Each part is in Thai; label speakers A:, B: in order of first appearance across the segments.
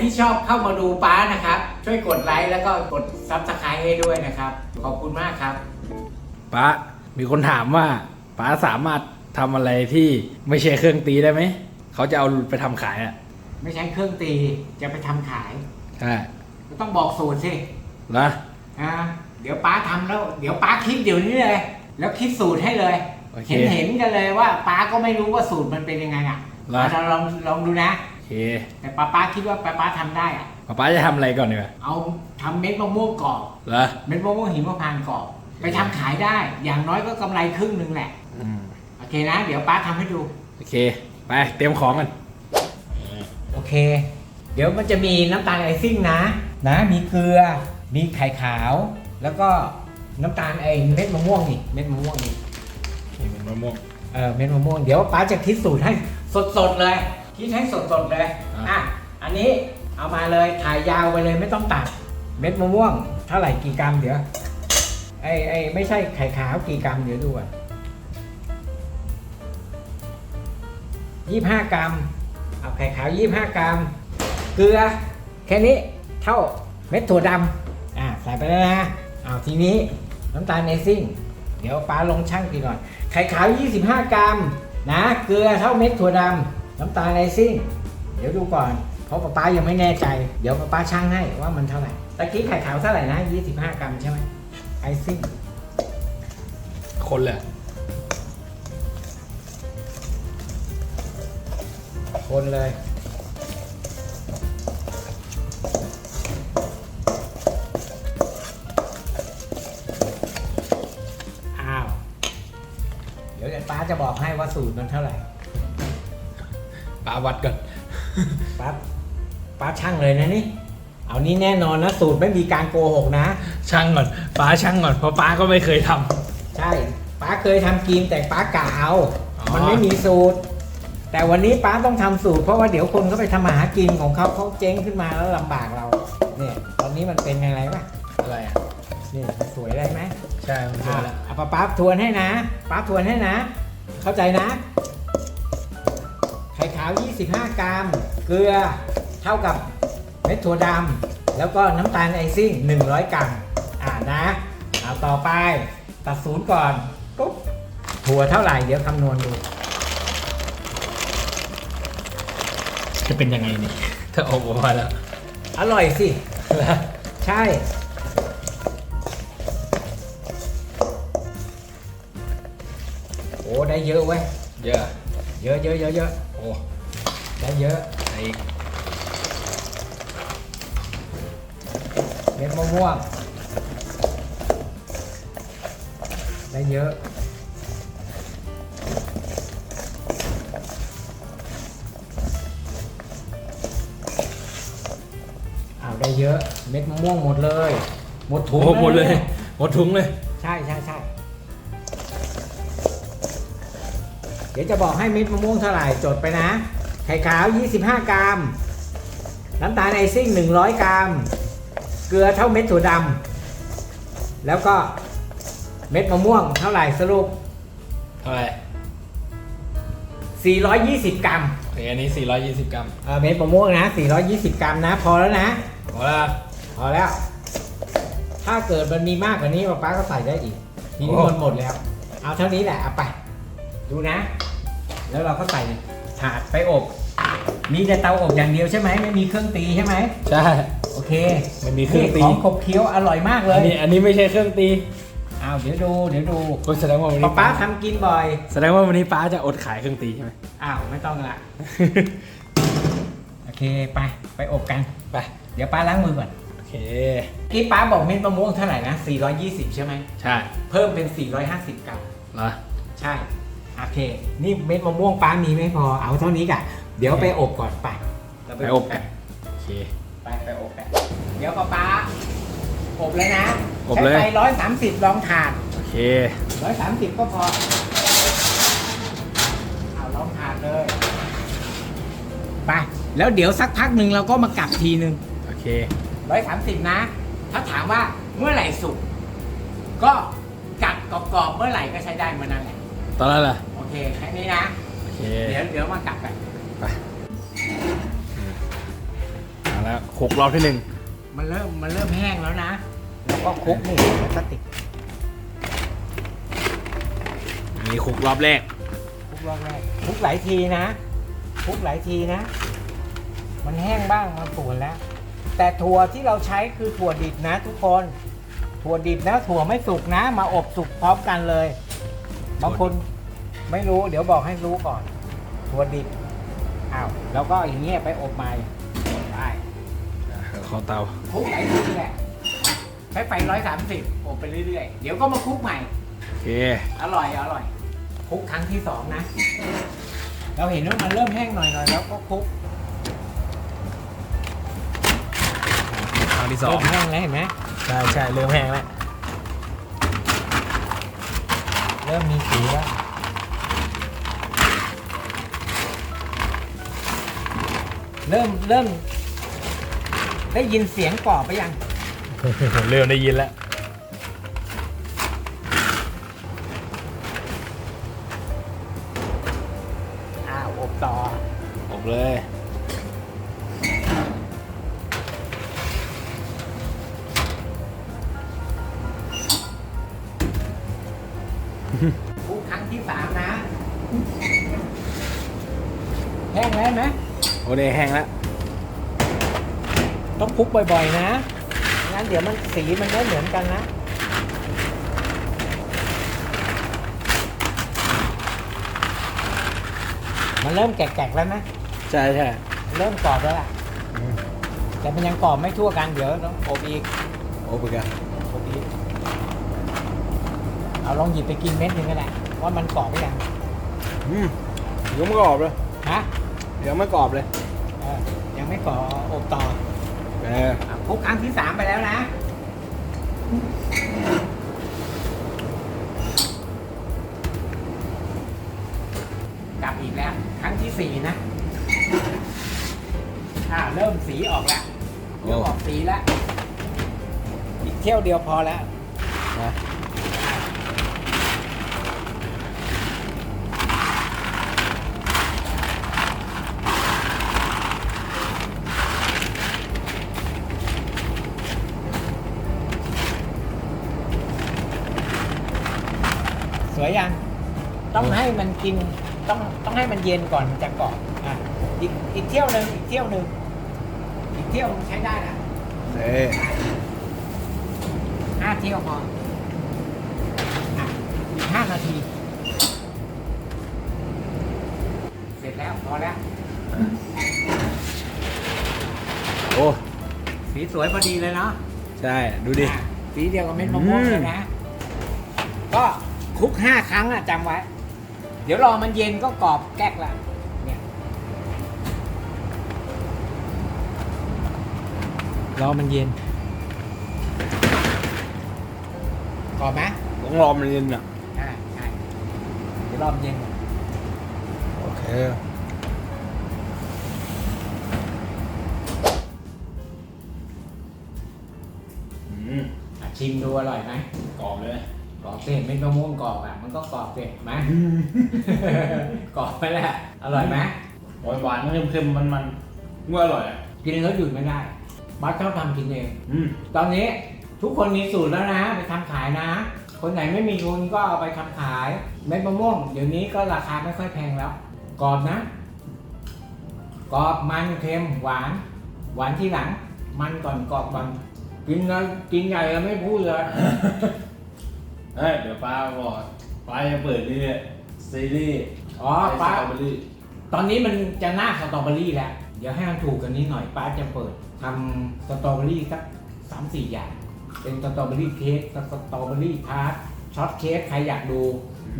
A: ที่ชอบเข้ามาดูป้านะครับ ช่วยกดไลค์แล้วก็กดซับสไครต์ให้ด้วยนะครับ ขอบคุณมากครับ
B: ป้ามีคนถามว่าป้าสามารถทำอะไรที่ไม่ใช่เครื่องตีได้ไหม เขาจะเอาไปทำขายอะ
A: ไม่ใช้เครื่องตีจะไปทำขาย
B: ใช่
A: ก็ต้องบอกสูตรสิ
B: นะ
A: อ่าเดี๋ยวป้าทำแล้ว เดี๋ยวป้าคิดเดี๋ยวนี้เลย แล้วคิดสูตรให้เลย
B: โอเค
A: เห็นเห็นกันเลยว่าป้าก็ไม่รู้ว่าสูตรมันเป็นยังไงอะ
B: เหรอ
A: เราลองลองดูนะ
B: โอ เค
A: แต่ป้าป้าคิดว่าป้าป้าทำได้อะ
B: ป้าป้าจะทำอะไรก่อนดีกว่า
A: เอาทำเม็ดมะม่วงกรอบ
B: เหรอ
A: เม็ดมะม่วงหิมพานต์กรอบไปทำขายได้ อย่างน้อยก็กำไรครึ่งหนึ่งแหละ
B: อืม
A: โอเคนะ เดี๋ยวป้าทำให้ดู
B: โอเค ไปเตรียมของกัน
A: โอเค เดี๋ยวมันจะมีน้ำตาลไอซิ่งนะ นะ มีเกลือ มีไข่ขาว แล้วก็น้ำตาลไอเม็ดมะม่วงนี่เม็ดมะม่วงนี่
B: นี่เป็นมะม่วง
A: เออเม็ดมะม่วงเดี๋ยวป้าจะคิดสูตรให้สดๆเลย คิดให้สดๆเลย
B: อะ
A: อะอันนี้เอามาเลยถ่ายยาวไปเลยไม่ต้องตัด เม็ดมะม่วงเท่าไหร่กี่กรัมเดี๋ยวไอไอไม่ใช่ไข่ขาวกี่กรัมเดี๋ยวดูอะยี่ห้ากรัมเอาไข่ขาวยี่ห้ากรัม เกลือ แค่นี้เท่าเม็ดถั่วดำอ่าใส่ไปแล้วนะเอาทีนี้น้ำตาลเนซิ่ง เดี๋ยวป้าลงช่างกี่หน่อยไข่ขาว 25 กรัม นะ เกลือเท่าเม็ดถั่วดำ น้ำตาลไอซิ่ง เดี๋ยวดูก่อน เพราะป้าป้ายังไม่แน่ใจ เดี๋ยวป้าป้าช่างให้ว่ามันเท่าไหร่ ตะกี้ไข่ขาวเท่าไหร่นะ 25 กรัมใช่ไหมไอซิ่ง
B: คนเลย
A: คนเลย อ้าว เดี๋ยวป้าจะบอกให้ว่าสูตรมันเท่าไหร่
B: ป้าวัดก่อน
A: ป้าป้าช่างเลยนะนี่ เอานี้แน่นอนนะ สูตรไม่มีการโกหกนะ
B: ช่างก่อนป้าช่างก่อนเพราะป้าก็ไม่เคยทำ
A: ใช่ป้าเคยทำกินแต่ป้ากะเอา
B: อ๋อ
A: มันไม่มีสูตร แต่วันนี้ป้าต้องทำสูตร เพราะว่าเดี๋ยวคนเขาไปทำมาหากินของเขาเขาเจ๊งขึ้นมาแล้วลำบากเรา เนี่ย ตอนนี้มันเป็นยังไงปะ
B: อะไรอะ
A: นี่สวยได้ไหม
B: ใช่มันเป็น
A: อะ
B: แล้ว
A: เอาป้าป้าทวนให้นะป้าทวนให้นะ เข้าใจนะไข่ขาว 25 กรัม เกลือเท่ากับเม็ดถั่วดำแล้วก็น้ำตาลไอซิ่ง 100 กรัม อ่านะเอาต่อไปตัดศูนย์ก่อนปุ๊บถั่วเท่าไหร่ เดี๋ยวคำนวณดู
B: จะเป็นยังไงนี่ถ้าออกมาแล้ว
A: อร่อยสิ ใช่ โอ้ ได้เยอะเว้ย
B: เยอะ
A: เยอะเยอะเยอะเยอะ
B: โอ้
A: ได้เยอะ
B: ไอ้
A: เม็ดมะม่วง ได้เยอะอ้าวได้เยอะ เม็ดมะม่วงหมดเลย หมดถุง
B: โอ้หมดเลย
A: แวนี่
B: หมดถุงเลย
A: ใช่ใช่ใช่เดี๋ยวจะบอกให้เม็ดมะม่วงเท่าไหร่จดไปนะ ไข่ขาว 25 กรัม น้ำตาลไอซิ่ง 100 กรัม เกลือเท่าเม็ดถั่วดำ แล้วก็เม็ดมะม่วงเท่าไหร่สรุป
B: เท่าไหร่
A: 420 กรัม
B: โอเคอันนี้ 420 กรัม
A: เออเม็ดมะม่วงนะ 420 กรัมนะ พอแล้วนะ
B: พอแล้ว
A: พอแล้ว ถ้าเกิดมันมีมากกว่านี้ป้าป้าก็ใส่ได้อีก ทีนี้
B: โอ้
A: มันหมดแล้ว เอาเท่านี้แหละ เอาไป ดูนะ แล้วเราก็ใส่ ถาดไปอบ มีแต่เตาอบอย่างเดียวใช่ไหมไม่มีเครื่องตีใช่ไหม
B: ใช่
A: โอเค
B: มันมีเครื่องตี
A: นี่ของขบเคี้ยวอร่อยมากเล
B: อั
A: ย
B: นนี้อันนี้ไม่ใช่เครื่องตี
A: เอาเดี๋ยวดูเดี๋ยวดู
B: ก็แสดงว่าวัน
A: ป้า
B: นี้
A: ป้าทำกินบ่อย
B: แสดงว่าวันนี้ป้าจะอดขายเครื่องตีใช่ไหม
A: อ้าวไม่ต้องละโอเคไปไปอบกัน
B: ไป
A: เดี๋ยวป้าล้างมือก่อน
B: โอเค
A: กี้ป้าบอกเม็ดมะม่วงเท่าไหร่นะ420 ใช่ไหม
B: ใช่
A: เพิ่มเป็น 450 กรัม
B: เหรอ
A: ใช่ โอเค นี่เม็ดมะม่วงป้ามีไม่พอ เอาเท่านี้กะเดี๋ยวไปอบก่อนไปเรา
B: ไปอบกันโอเค
A: ไปไปอบกันเดี๋ยวป้าป้าอบเลยนะ
B: อบเลย
A: ใช้ไฟร้อยสามสิบลองถาด
B: โอเค
A: ร้อยสามสิบก็พอ เอาลองถาดเลย ไป แล้วเดี๋ยวสักพักหนึ่งเราก็มากลับทีหนึ่ง
B: โอเค
A: ร้อยสามสิบนะ ถ้าถามว่าเมื่อไหร่สุก ก็กัดกรอบๆเมื่อไหร่ก็ใช้ได้เมื่อนั้นแหละ
B: ตอนนั้นล่ะ
A: โอ เคแค่นี้นะ
B: โอเค
A: เดี๋ยวเดี๋ยวมากลับกัน
B: ไปเอาลแล้วหกรอบที่หนึ่ง
A: มันเริ่มมันเริ่มแห้งแล้วนะ แล้วก็คลุกนี่พลาสติก
B: มีหกรอบแรก
A: คลุกรอบแรกคลุกหลายทีนะคลุกหลายทีนะ มันแห้งบ้างมันปูนแล้ว แต่ถั่วที่เราใช้คือถั่วดิบนะ ทุกคน ถั่วดิบนะ ถั่วไม่สุกนะ มาอบสุกพร้อมกันเลยบางคน ไม่รู้เดี๋ยวบอกให้รู้ก่อนถั่วดิบอ้าวแล้วก็อย่างเงี้ยไปอบใหม่ได้
B: เข้าเตา
A: คลุกหลายทีแหละใช้ไฟร้อยสามสิบอบไปเรื่อยๆ เดี๋ยวก็มาคลุกใหม่
B: โอเค
A: อร่อยอร่อยคลุกครั้งที่สองนะ เราเห็นว่ามันเริ่มแห้งหน่อยๆแล้วก็คลุก
B: ครั้งที่สอ
A: เริ่
B: ง
A: มแห้งแล้วเห็นไหม
B: ใช่ใช่เริ่มแห้งแล้ว
A: เริ่มมีสีแล้ว เริ่มเริ่ม ได้ยินเสียงกรอบไปยัง
B: เริ่มได้ยินแล้ว
A: อ้าวอบต่อ
B: อบเลย
A: คลุกครั้งที่สามนะ แห้งแล้วเห็นไหม
B: โอ้ได้แห้งแล้ว
A: ต้องคลุกบ่อยๆ นะ งั้นเดี๋ยวมันสีมันไม่เหมือนกันนะ มันเริ่มแกะๆแล้วนะ
B: ใช่ใช่
A: เริ่มกรอบแล้วล่ะ แต่มันยังกรอบไม่ทั่วกัน เดี๋ยวต้องอบอีก
B: โอ้ไปกัน
A: อบอีก เอาลองหยิบไปกินเม็ดหนึ่งก็ได้ว่ามันกรอบหรือยัง
B: อืมยังไม่กรอบเลย
A: ฮะ
B: ยังไม่กรอบเลย
A: เออยังไม่กรอบอบต่อ
B: เออ
A: อะคลุกครั้งที่สามไปแล้วนะ กลับอีกแล้ว ครั้งที่สี่นะ อ่าเริ่มสีออกแล้วเริ่มออกสีแล้ว อีกเที่ยวเดียวพอแล้ว สวยยัง ต้องให้มันกิน ต้องต้องให้มันเย็นก่อนมันจะกรอบอะอีกอีกเที่ยวหนึ่งอีกเที่ยวหนึ่งอีกเที่ยวใช้ได้นะ
B: เอ้
A: ห้าเที่ยวพออะอีกห้านาที เสร็จแล้วพอแล้ว
B: โอ้
A: สีสวยพอดีเลยเนาะ
B: ใช่ ดูดิ
A: อะสีเดียวกับเม็ดมะม่วงเลยนะ ก็ คลุกห้าครั้งอะจำไว้ เดี๋ยวรอมันเย็นก็กรอบแก๊กละเนี่ยรอมันเย็นกรอบไหม
B: ต้องรอมันเย็นอะ
A: อ่าใช่เดี๋ยวรอมันเย็นก่อน
B: โอเคอืม
A: อะชิมดูอร่อยไหม
B: กรอบเลย
A: กรอบเส้นเม็ดมะม่วงกรอบอะมันก็กรอบเสร็จไหม กรอบไปแหละอร่อยไหม
B: หวานหวานๆเค็มๆมันมันๆว่าอร่อยอะ
A: กินแล้วหยุดไม่ได้บัสชอบทำกินเอง
B: อืม
A: ตอนนี้ทุกคนมีสูตรแล้วนะ ไปทำขายนะ คนไหนไม่มีทุนก็เอาไปทำขายเม็ดมะม่วง เดี๋ยวนี้ก็ราคาไม่ค่อยแพงแล้วกรอบนะกรอบมันเค็มหวาน หวานที่หลัง มันก่อนกรอบก่อนกินแล้วกินใหญ่แล้วไม่พูดเลย
B: เฮ้ยเดี๋ยวป้าบอกป้าจะเปิดนี่เนี่ยซีรีส์
A: อ๋อป้า
B: สตรอเบอรี่
A: ตอนนี้มันจะหน้าสตรอเบอรี่แล้ว เดี๋ยวให้มันถูกกันนี้หน่อยป้าจะเปิดทำสตรอเบอรี่สักสามสี่อย่าง เป็นสตรอเบอรี่เค้กสตรอเบอรี่ทาร์ตช็อตเค้กใครอยากดู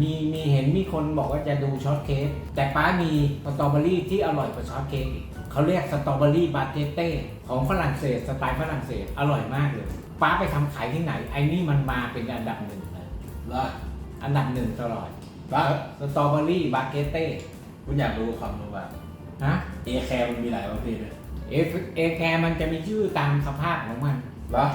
A: มีมีเห็นมีคนบอกว่าจะดูช็อตเค้กแต่ป้ามีสตรอเบอรี่ที่อร่อยกว่าช็อตเค้กอีกเขาเรียกสตรอเบอรี่บาเกเต้ของฝรั่งเศสสไตล์ฝรั่งเศสอร่อยมากเลยป้าไปทำขายที่ไหนไอ้นี่มันมาเป็นอันดับหนึ่ง เลย
B: แล้ว
A: อันดับหนึ่งตลอด
B: ป้า
A: สตรอเบอรี่บาเกเต้
B: คุณอยากรู้ความรู้ว่า
A: ฮะ
B: เอแคร์มันมีหลายประเภทเลย
A: เอฟเอแคร์มันจะมีชื่อตามสภาพของมัน
B: แล้ว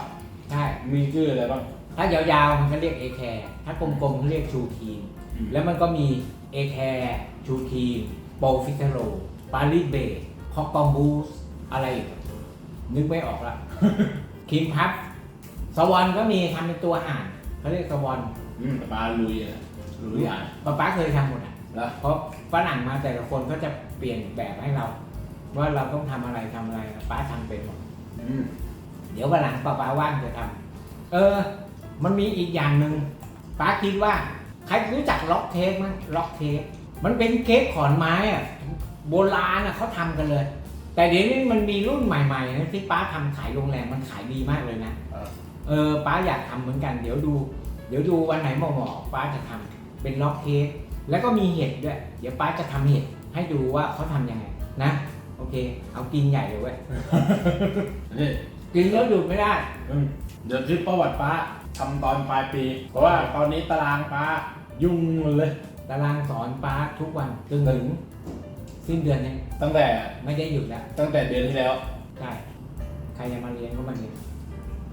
A: ใช่
B: มีชื่ออะไรบ้าง
A: ถ้ายาวๆมันก็เรียกเอแคร์ถ้ากลมๆเขาเรียกชูทีน
B: อืม
A: แล้วมันก็มีเอแคร์ชูทีนโปรฟิเทโรปาริเบคอกอมบูสอะไรอีกนึกไม่ออกละครีมพับสวอนก็มีทำเป็นตัวห่านเขาเรียกสวอน
B: อืม ปลาลุยอะลุยอะ
A: ป้าป้าเคยทำหมดอะ
B: แล้ว
A: เพราะฝรั่งมาแต่ละคนก็จะเปลี่ยนแบบให้เรา ว่าเราต้องทำอะไรทำอะไรป้าทำเป็นหมด
B: อืม
A: เดี๋ยววันหลังป้าป้าว่างจะทำเออ มันมีอีกอย่างหนึ่งป้าคิดว่า ใครรู้จักล็อกเทคมั้งล็อกเทคมันเป็นเค้กขอนไม้อะโบราณอะเขาทำกันเลย แต่เดี๋ยวนี้มันมีรุ่นใหม่ๆนะที่ป้าทำขายโรงแรมมันขายดีมากเลยนะ
B: เออ
A: เออป้าอยากทำเหมือนกัน เดี๋ยวดู เดี๋ยวดูวันไหนเหมาะๆป้าจะทำเป็นล็อกเค้กแล้วก็มีเห็ดด้วย เดี๋ยวป้าจะทำเห็ดให้ดูว่าเขาทำยังไงนะ โอเค เอากินใหญ่เลยเว้ย
B: นี่
A: กินแล้วหยุดไม่ได้
B: อืมเดี๋ยวคิดประวัติป้าทำตอนปลายปี เพราะว่าตอนนี้ตารางป้ายุ่งหมดเลย
A: ตารางสอนป้าทุกวันจนถึงสิ้นเดือนเนี่ย
B: ตั้งแต่
A: ไม่ได้หยุดแล้ว
B: ตั้งแต่เดือนที่แล้ว
A: ใช่ใครจะมาเรียนก็มาเรียน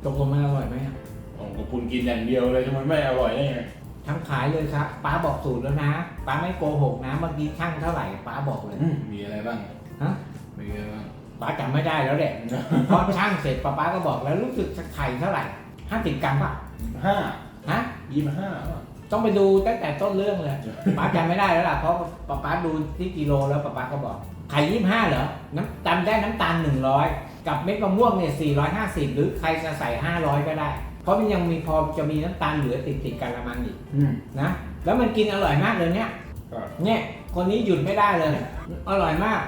A: ตกลงมันอร่อยไหมครับ
B: ผมกับคุณกินอย่างเดียวเลยทำไมไม่อร่อยได้ไง
A: ทำขายเลยครับป้าบอกสูตรแล้วนะป้าไม่โกหกนะเมื่อกี้ช่างเท่าไหร่ป้าบอกเลย
B: อืมมีอะไรบ้าง
A: ฮะ
B: มีอะไรบ้าง
A: ป้าจำไม่ได้แล้วแหละเพราะช่างเสร็จป้าป้าก็บอกแล้วรู้สึกไข่เท่าไหร่ห้าสิบกรัมป่ะ
B: ห้า
A: ฮะ
B: ยี่สิบห้า
A: ต้องไปดูตั้งแต่ต้นเรื่องเลยป้าจำไม่ได้แล้วล่ะเพราะป้าป้าดูที่กิโลแล้วป้าป้าก็บอกไข่ยี่ห้าเหรอน้ำจำได้น้ำตาลหนึ่งร้อยกับเม็ดมะม่วงเนี่ยสี่ร้อยห้าสิบหรือใครจะใส่ห้าร้อยก็ได้เพ ราะมันยังมีพอจะมีน้ำตาลเหลือติดติดๆกันละมังอีก
B: อืม
A: นะ แล้วมันกินอร่อยมากเลยเนี่ย
B: ก็
A: เนี่ย คนนี้หยุดไม่ได้เลย อร่อยมาก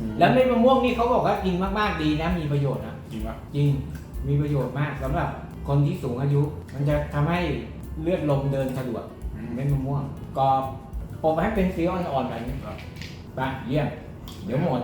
B: อืม
A: แล้วเม็ดมะม่วงนี่เขาบอกว่ากินมากๆดีนะมีประโยชน์นะ
B: จริงปะ
A: จริงมีประโยชน์มากสำหรับคนที่สูงอายุ มันจะทำให้เลือดลมเดินสะดวก
B: อืม
A: เม็ดมะม่วงกรอบอบให้เป็นสีอ่อนๆแบบนี้ไปเยี่ยมเดี๋ยวหมด